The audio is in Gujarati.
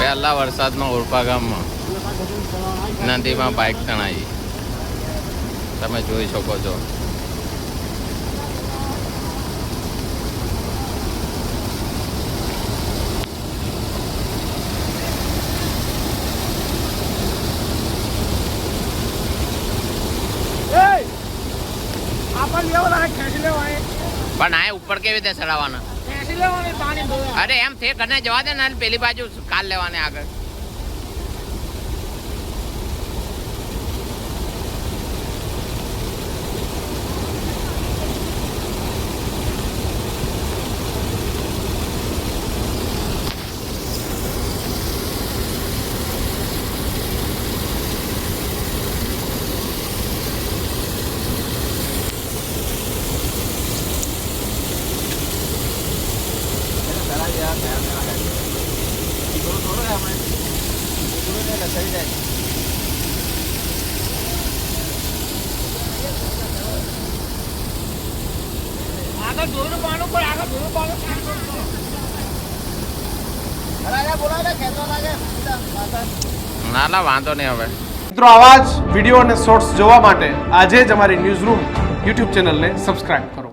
પહેલા વરસાદમાં ઓરપા ગામમાં નદીમાં બાઇક તણાઈ. તમે જોઈ શકો છો. પણ આ ઉપર કેવી રીતે ચડાવવાના? અરે એમ થે કને જવા દે ને પેલી બાજુ કાલ લેવાને આગળ. આગળ ધોરું પાણી પર આગળ ધોરું ના ના વાંધો નહીં હવે. મિત્રો આવા જ વીડિયો અને શોર્ટ્સ જોવા માટે આજે જ અમારી ન્યૂઝ રૂમ યુટ્યુબ ચેનલને સબસ્ક્રાઇબ કરો.